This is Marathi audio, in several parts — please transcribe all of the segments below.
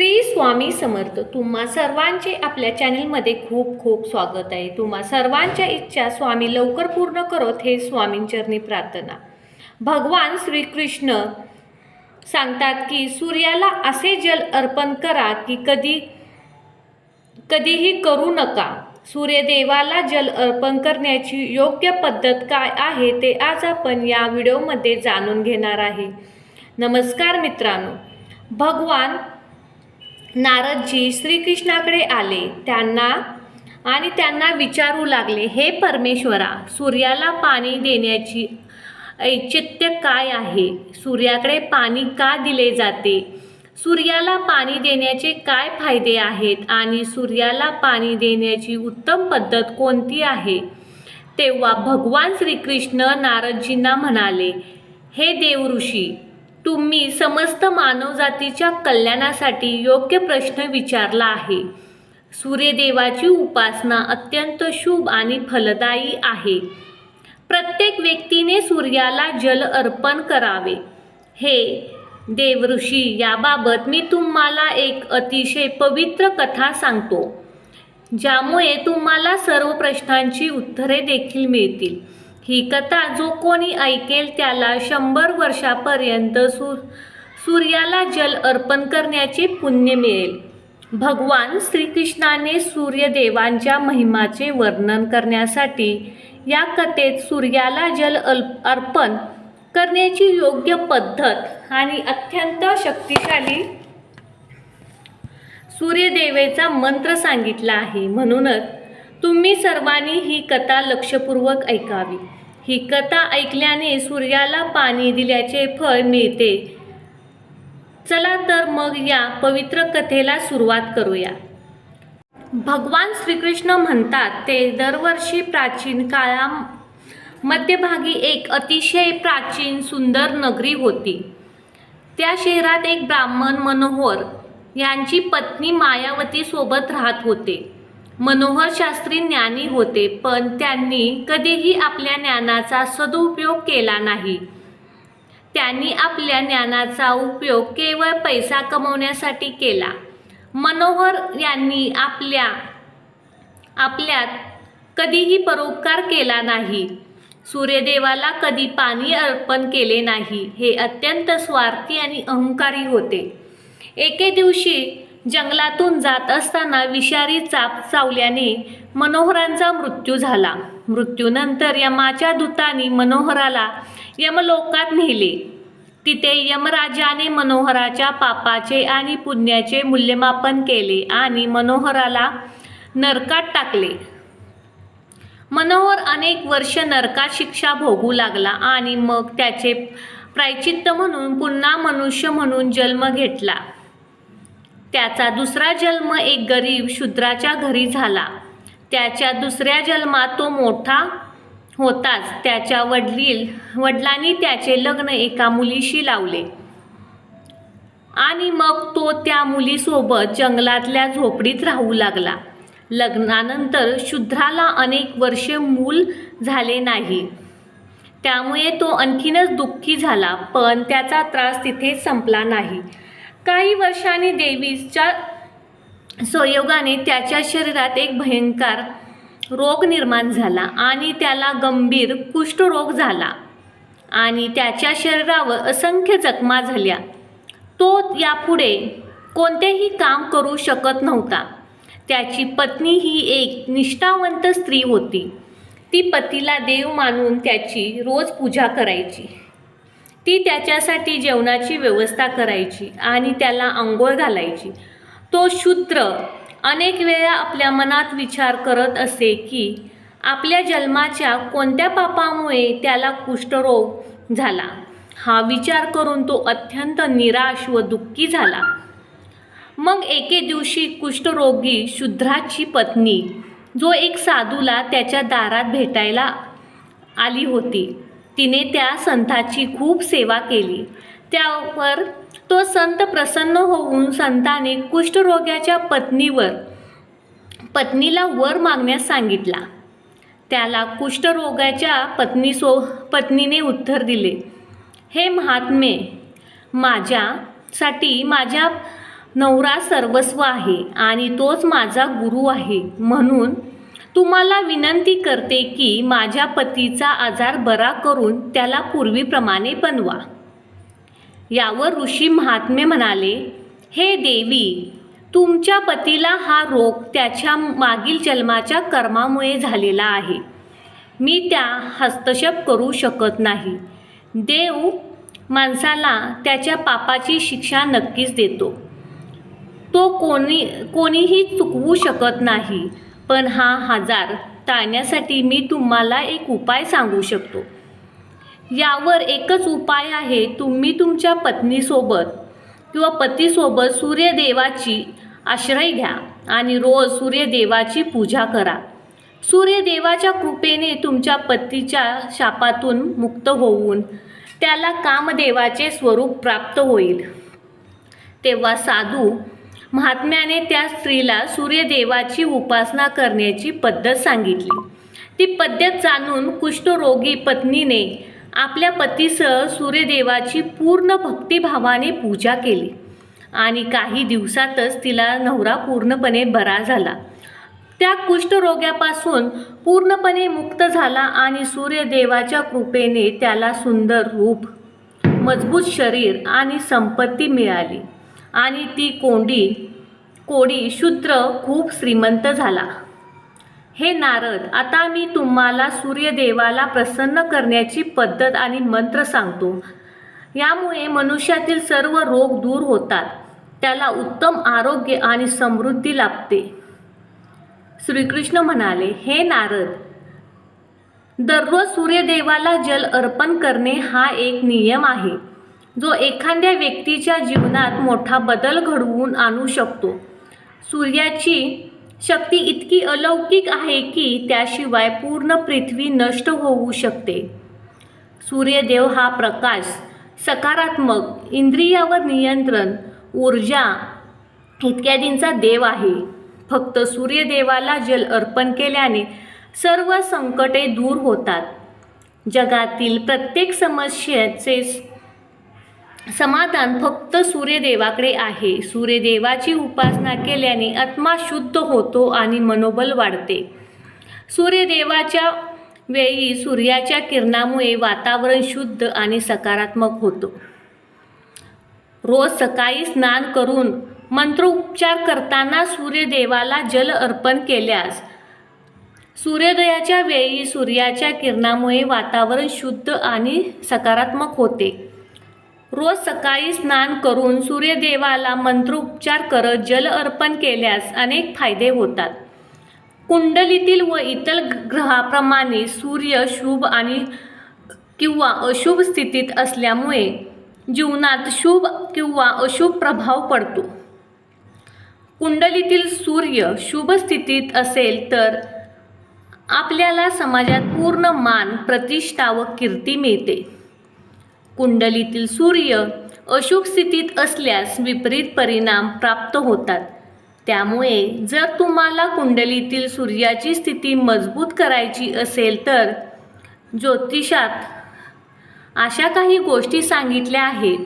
श्री स्वामी समर्थ. तुम्हा सर्वांचे आपल्या चॅनलमध्ये खूप खूप स्वागत आहे. तुम्हा सर्वांच्या इच्छा स्वामी लवकर पूर्ण करत हे स्वामींचरणी प्रार्थना. भगवान श्रीकृष्ण सांगतात की सूर्याला असे जल अर्पण करा की कधी कधीही करू नका. सूर्यदेवाला जल अर्पण करण्याची योग्य पद्धत काय आहे ते आज आपण या व्हिडिओमध्ये जाणून घेणार आहे. नमस्कार मित्रांनो. भगवान नारदजी श्रीकृष्णाकडे आले. त्यांना आणि त्यांना विचारू लागले हे परमेश्वरा सूर्याला पाणी देण्याची औचित्य काय आहे? सूर्याकडे पाणी का दिले जाते? सूर्याला पाणी देण्याचे काय फायदे आहेत आणि सूर्याला पाणी देण्याची उत्तम पद्धत कोणती आहे? तेव्हा भगवान श्रीकृष्ण नारदजींना म्हणाले हे देवऋषी तुम्ही समस्त मानवजातीच्या कल्याणासाठी योग्य प्रश्न विचारला आहे. सूर्यदेवाची उपासना अत्यंत शुभ आणि फलदायी आहे. प्रत्येक व्यक्तीने सूर्याला जल अर्पण करावे. हे देवऋषी याबाबत मी तुम्हाला एक अतिशय पवित्र कथा सांगतो ज्यामुळे तुम्हाला सर्व प्रश्नांची उत्तरे देखील मिळतील. ही कथा जो कोणी ऐकेल त्याला शंभर वर्षापर्यंत सूर सूर्याला जल अर्पण करण्याचे पुण्य मिळेल. भगवान श्रीकृष्णाने सूर्यदेवांच्या महिमाचे वर्णन करण्यासाठी या कथेत सूर्याला जल अल्प अर्पण करण्याची योग्य पद्धत आणि अत्यंत शक्तिशाली सूर्यदेवेचा मंत्र सांगितला आहे. म्हणूनच तुम्ही सर्वांनी ही कथा लक्षपूर्वक ऐकावी. ही कथा ऐकल्याने सूर्याला पाणी दिल्याचे फळ मिळते. चला तर मग या पवित्र कथेला सुरुवात करूया. भगवान श्रीकृष्ण म्हणतात ते दरवर्षी प्राचीन काळा मध्यभागी एक अतिशय प्राचीन सुंदर नगरी होती. त्या शहरात एक ब्राह्मण मनोहर यांची पत्नी मायावती सोबत राहत होते. मनोहर शास्त्री ज्ञानी होते पण त्यांनी कधीही आपल्या ज्ञानाचा सदुपयोग केला नाही. त्यांनी आपल्या ज्ञानाचा उपयोग केवळ पैसा कमवण्यासाठी केला. मनोहर यांनी आपल्या आपल्यात कधीही परोपकार केला नाही. सूर्यदेवाला कधी पाणी अर्पण केले नाही हे अत्यंत स्वार्थी आणि अहंकारी होते. एके दिवशी जंगलातून जात असताना विषारी चाप चावल्याने मनोहरांचा मृत्यू झाला. मृत्यूनंतर यमाच्या दूतांनी मनोहराला यमलोकात नेले. तिथे यमराजाने मनोहराच्या पापाचे आणि पुण्याचे मूल्यमापन केले आणि मनोहराला नरकात टाकले. मनोहर अनेक वर्ष नरकात शिक्षा भोगू लागला आणि मग त्याचे प्रायचित्त म्हणून पुन्हा मनुष्य म्हणून जन्म घेतला. त्याचा दुसरा जन्म एक गरीब शूद्राच्या घरी झाला. त्याच्या दुसऱ्या जन्मात तो मोठा होताच. त्याच्या वडील वडिलांनी त्याचे लग्न एका मुलीशी लावले. आणि मग तो त्या मुलीसोबत जंगलातल्या झोपडीत राहू लागला. लग्नानंतर शूद्राला अनेक वर्षे मूल झाले नाही. त्यामुळे तो आणखीनच दुःखी झाला पण त्याचा त्रास तिथे संपला नाही. काही वर्षांनी देवीच्या संयोगाने त्याच्या शरीरात एक भयंकर रोग निर्माण झाला आणि त्याला गंभीर कुष्ठरोग झाला. आणि त्याच्या शरीरावर असंख्य जखमा झाल्या. तो यापुढे कोणतेही काम करू शकत नव्हता. त्याची पत्नी ही एक निष्ठावंत स्त्री होती. ती पतीला देव मानून त्याची रोज पूजा करायची. ती त्याच्यासाठी जेवणाची व्यवस्था करायची आणि त्याला आंघोळ घालायची. तो शूद्र अनेक वेळा आपल्या मनात विचार करत असे की आपल्या जन्माच्या कोणत्या पापामुळे त्याला कुष्ठरोग झाला? हा विचार करून तो अत्यंत निराश व दुःखी झाला. मग एके दिवशी कुष्ठरोगी शूद्राची पत्नी जो एक साधूला त्याच्या दारात भेटायला आली होती तिने त्या संताची खूप सेवा केली. त्यावर तो संत प्रसन्न होऊन संताने कुष्ठरोग्याच्या पत्नीवर पत्नीला वर मागण्यास सांगितला. त्याला कुष्ठरोगाच्या पत्नीसो पत्नीने उत्तर दिले हे महात्मे माझ्यासाठी माझ्या नवरा सर्वस्व आहे आणि तोच माझा गुरु आहे. म्हणून तुम्हाला विनंती करते की माझ्या पतीचा आजार बरा करून त्याला पूर्वीप्रमाणे बनवा. यावर ऋषी महात्मे म्हणाले हे देवी तुमच्या पतीला हा रोग त्याच्या मागील जन्माच्या कर्मामुळे झालेला आहे. मी त्या हस्तक्षेप करू शकत नाही. देव माणसाला त्याच्या पापाची शिक्षा नक्कीच देतो. तो कोणी कोणीही चुकवू शकत नाही. पण हा आजार टाळण्यासाठी मी तुम्हाला एक उपाय सांगू शकतो. यावर एकच उपाय आहे तुम्ही तुमच्या पत्नीसोबत किंवा पतीसोबत सूर्यदेवाची आश्रय घ्या आणि रोज सूर्यदेवाची पूजा करा. सूर्यदेवाच्या कृपेने तुमच्या पतीच्या शापातून मुक्त होऊन त्याला कामदेवाचे स्वरूप प्राप्त होईल. तेव्हा साधू महात्म्याने त्या स्त्रीला सूर्यदेवाची उपासना करण्याची पद्धत सांगितली. ती पद्धत जाणून कुष्ठरोगी पत्नीने आपल्या पतीसह सूर्यदेवाची पूर्ण भक्तिभावाने पूजा केली आणि काही दिवसातच तिला नवरा पूर्णपणे बरा झाला. त्या कुष्ठरोग्यापासून पूर्णपणे मुक्त झाला आणि सूर्यदेवाच्या कृपेने त्याला सुंदर रूप मजबूत शरीर आणि संपत्ती मिळाली. आणि ती कोंडी कोडी शूद्र खूप श्रीमंत झाला. हे नारद आता मी तुम्हाला सूर्यदेवाला प्रसन्न करण्याची पद्धत आणि मंत्र सांगतो. यामुळे मनुष्यातील सर्व रोग दूर होतात. त्याला उत्तम आरोग्य आणि समृद्धी लाभते. श्रीकृष्ण म्हणाले हे नारद दररोज सूर्यदेवाला जल अर्पण करणे हा एक नियम आहे. जो एखाद्या व्यक्तीच्या जीवनात मोठा बदल घडवून आणू शकतो. सूर्याची शक्ती इतकी अलौकिक आहे की त्याशिवाय पूर्ण पृथ्वी नष्ट होऊ शकते. सूर्यदेव हा प्रकाश सकारात्मक इंद्रियावर नियंत्रण ऊर्जा इत्यादींचा देव आहे. फक्त सूर्यदेवाला जल अर्पण केल्याने सर्व संकटे दूर होतात. जगातील प्रत्येक समस्येचे समाधान फक्त सूर्यदेवाकडे आहे. सूर्यदेवाची उपासना केल्याने आत्मा शुद्ध होतो आणि मनोबल वाढते. सूर्यदेवाच्या वेळी सूर्याच्या किरणामुळे वातावरण शुद्ध आणि सकारात्मक होतो. रोज सकाळी स्नान करून मंत्रोपचार करताना सूर्यदेवाला जल अर्पण केल्यास सूर्योदयाच्या वेळी सूर्याच्या किरणामुळे वातावरण शुद्ध आणि सकारात्मक होते. रोज सकाळी स्नान करून सूर्यदेवाला मंत्रोपचार करत जल अर्पण केल्यास अनेक फायदे होतात. कुंडलीतील व इतर ग्रहाप्रमाणे सूर्य शुभ आणि किंवा अशुभ स्थितीत असल्यामुळे जीवनात शुभ किंवा अशुभ प्रभाव पडतो. कुंडलीतील सूर्य शुभ स्थितीत असेल तर आपल्याला समाजात पूर्ण मान प्रतिष्ठा व कीर्ती मिळते. कुंडलीतील सूर्य अशुभ स्थितीत असल्यास विपरीत परिणाम प्राप्त होतात. त्यामुळे जर तुम्हाला कुंडलीतील सूर्याची स्थिती मजबूत करायची असेल तर ज्योतिषात अशा काही गोष्टी सांगितल्या आहेत.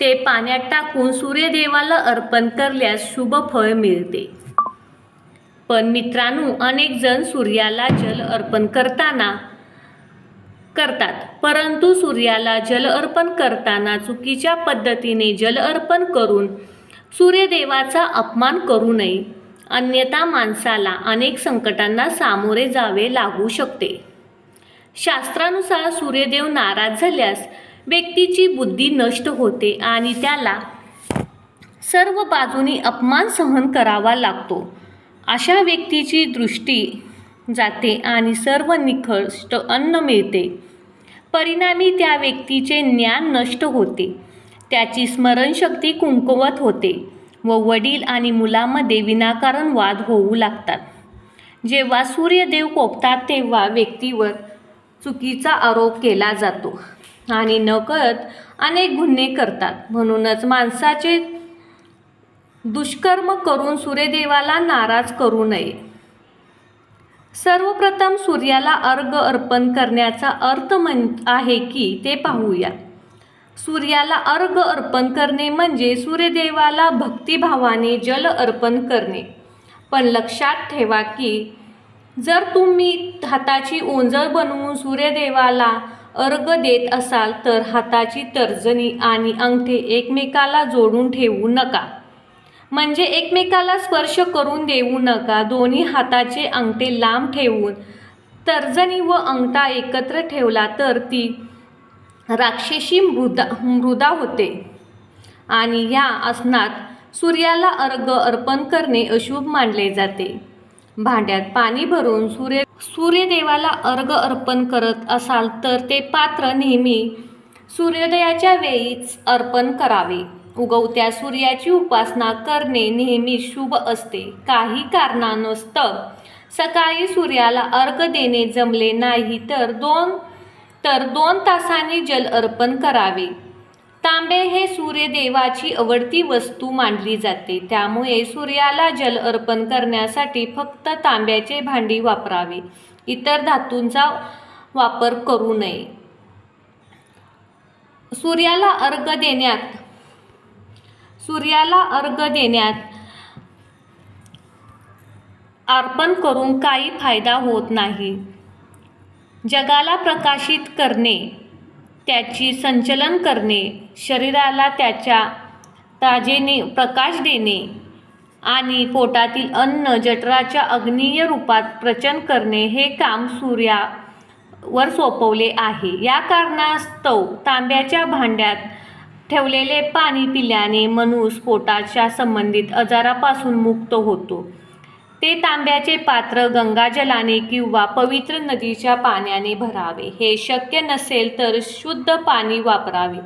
ते पाण्यात टाकून सूर्यदेवाला अर्पण करल्यास शुभ फळ मिळते. पण मित्रांनो अनेक जण सूर्याला जल अर्पण करताना करतात. परंतु सूर्याला जल अर्पण करताना चुकीच्या पद्धतीने जल अर्पण करून सूर्यदेवाचा अपमान करू नये. अन्यथा माणसाला अनेक संकटांना सामोरे जावे लागू शकते. शास्त्रानुसार सूर्यदेव नाराज झाल्यास व्यक्तीची बुद्धी नष्ट होते आणि त्याला सर्व बाजूनी अपमान सहन करावा लागतो. अशा व्यक्तीची दृष्टी जाते आणि सर्व निकृष्ट अन्न मिळते. परिणामी त्या व्यक्तीचे ज्ञान नष्ट होते. त्याची स्मरणशक्ती कुंकवत होते व वडील आणि मुलामध्ये विनाकारण वाद होऊ लागतात. जेव्हा सूर्यदेव कोपतात तेव्हा व्यक्तीवर चुकीचा आरोप केला जातो आणि नकळत अनेक गुन्हे करतात. म्हणूनच माणसाचे दुष्कर्म करून सूर्यदेवाला नाराज करू नये. सर्वप्रथम सूर्याला अर्घ अर्पण करण्याचा अर्थ म्हण आहे की ते पाहूया. सूर्याला अर्घ अर्पण करणे म्हणजे सूर्यदेवाला भक्तिभावाने जल अर्पण करणे. पण लक्षात ठेवा की जर तुम्ही हाताची ओंजळ बनवून सूर्यदेवाला अर्घ देत असाल तर हाताची तर्जनी आणि अंगठे एकमेकाला जोडून ठेवू नका. म्हणजे एकमेकाला स्पर्श करून देऊ नका दोन्ही हाताचे अंगठे लांब ठेवून. तर्जनी व अंगठा एकत्र ठेवला तर ती राक्षसी मृदा मृदा होते. आणि या आसनात सूर्याला अर्घ अर्पण करणे अशुभ मानले जाते. भांड्यात पाणी भरून सूर्य सूर्यदेवाला अर्घ अर्पण करत असाल तर ते पात्र नेहमी सूर्योदयाच्या वेळीच अर्पण करावे. उगवत्या सूर्याची उपासना करणे नेहमी शुभ असते. काही कारणास्तव सकाळी सूर्याला अर्घ देणे जमले नाही तर दोन तर दोन तासांनी जल अर्पण करावे. तांबे हे सूर्यदेवाची आवडती वस्तू मानली जाते. त्यामुळे सूर्याला जल अर्पण करण्यासाठी फक्त तांब्याचे भांडी वापरावे. इतर धातूंचा वापर करू नये. सूर्याला अर्घ देण्यात सूर्याला अर्घ देण्यात अर्पण करून काही फायदा होत नाही. जगाला प्रकाशित करणे त्याची संचलन करणे शरीराला त्याच्या ताजेने प्रकाश देणे आणि पोटातील अन्न जठराच्या अग्नीय रूपात प्रचन करणे हे काम सूर्यावर सोपवले आहे. या कारणास्तव तांब्याच्या भांड्यात ठेवलेले पाणी पिल्याने मनूस पोटाच्या संबंधित आजारापासून मुक्त होतो. ते तांब्याचे पात्र गंगाजलाने किंवा पवित्र नदीच्या पाण्याने भरावे. हे शक्य नसेल तर शुद्ध पाणी वापरावे.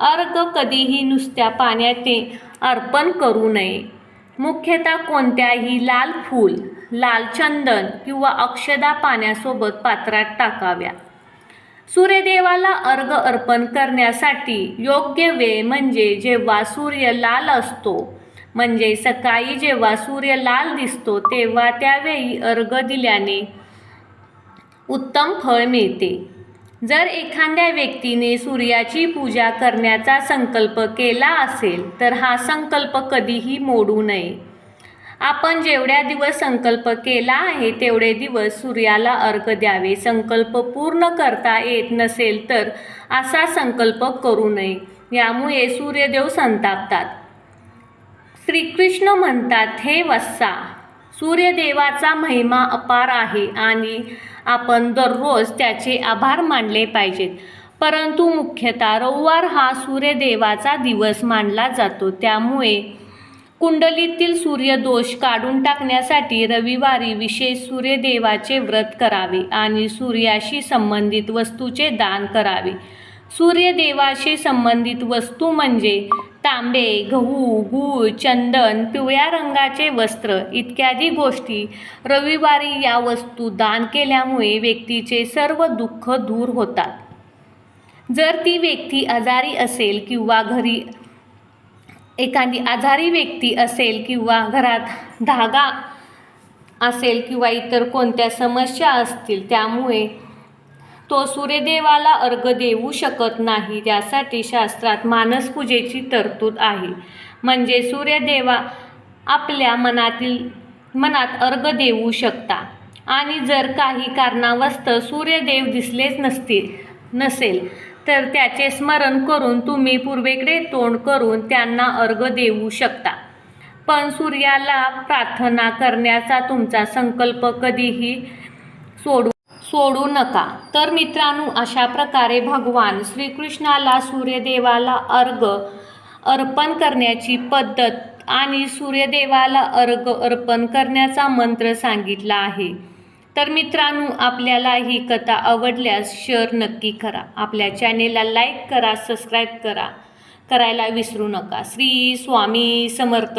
अर्घ कधीही नुसत्या पाण्याचे अर्पण करू नये. मुख्यतः कोणत्याही लाल फूल लाल चंदन किंवा अक्षदा पाण्यासोबत पात्रात टाकाव्या. सूर्यदेवाला अर्घ अर्पण करण्यासाठी योग्य वेळ म्हणजे जेव्हा सूर्य लाल असतो म्हणजे सकाळी जेव्हा सूर्य लाल दिसतो तेव्हा त्यावेळी अर्घ दिल्याने उत्तम फळ मिळते. जर एखाद्या व्यक्तीने सूर्याची पूजा करण्याचा संकल्प केला असेल तर हा संकल्प कधीही मोडू नये. आपण जेवढ्या दिवस संकल्प केला आहे तेवढे दिवस सूर्याला अर्घ द्यावे. संकल्प पूर्ण करता येत नसेल तर असा संकल्प करू नये. यामुळे सूर्यदेव संतापतात. श्रीकृष्ण म्हणतात हे वस्सा सूर्यदेवाचा महिमा अपार आहे आणि आपण दररोज त्याचे आभार मानले पाहिजेत. परंतु मुख्यतः रविवार हा सूर्यदेवाचा दिवस मानला जातो. त्यामुळे कुंडलीतील सूर्यदोष काढून टाकण्यासाठी रविवारी विशेष सूर्यदेवाचे व्रत करावे आणि सूर्याशी संबंधित वस्तूचे दान करावे. सूर्यदेवाशी संबंधित वस्तू म्हणजे तांबे गहू गूळ चंदन पिवळ्या रंगाचे वस्त्र इत्यादी गोष्टी रविवारी या वस्तू दान केल्यामुळे व्यक्तीचे सर्व दुःख दूर होतात. जर ती व्यक्ती आजारी असेल किंवा घरी एखादी आजारी व्यक्ती असेल किंवा घरात धागा असेल किंवा इतर कोणत्या समस्या असतील त्यामुळे तो सूर्यदेवाला अर्घ देऊ शकत नाही. त्यासाठी शास्त्रात मानसपूजेची तरतूद आहे. म्हणजे सूर्यदेवा आपल्या मनातील मनात अर्घ देऊ शकता. आणि जर काही कारणावस्त सूर्यदेव दिसलेच नसतील नसेल तर त्याचे स्मरण करून तुम्ही पूर्वेकडे तोंड करून त्यांना अर्घ देऊ शकता. पण सूर्याला प्रार्थना करण्याचा तुमचा संकल्प कधीही सोडू सोडू नका. तर मित्रांनो अशा प्रकारे भगवान श्रीकृष्णाला सूर्यदेवाला अर्घ अर्पण करण्याची पद्धत आणि सूर्यदेवाला अर्घ अर्पण करण्याचा मंत्र सांगितला आहे. तर मित्रांनो आपल्याला ही कथा आवडल्यास शेअर नक्की करा. आपल्या चॅनेलला लाईक करा सबस्क्राईब करा. करायला विसरू नका. श्री स्वामी समर्थ.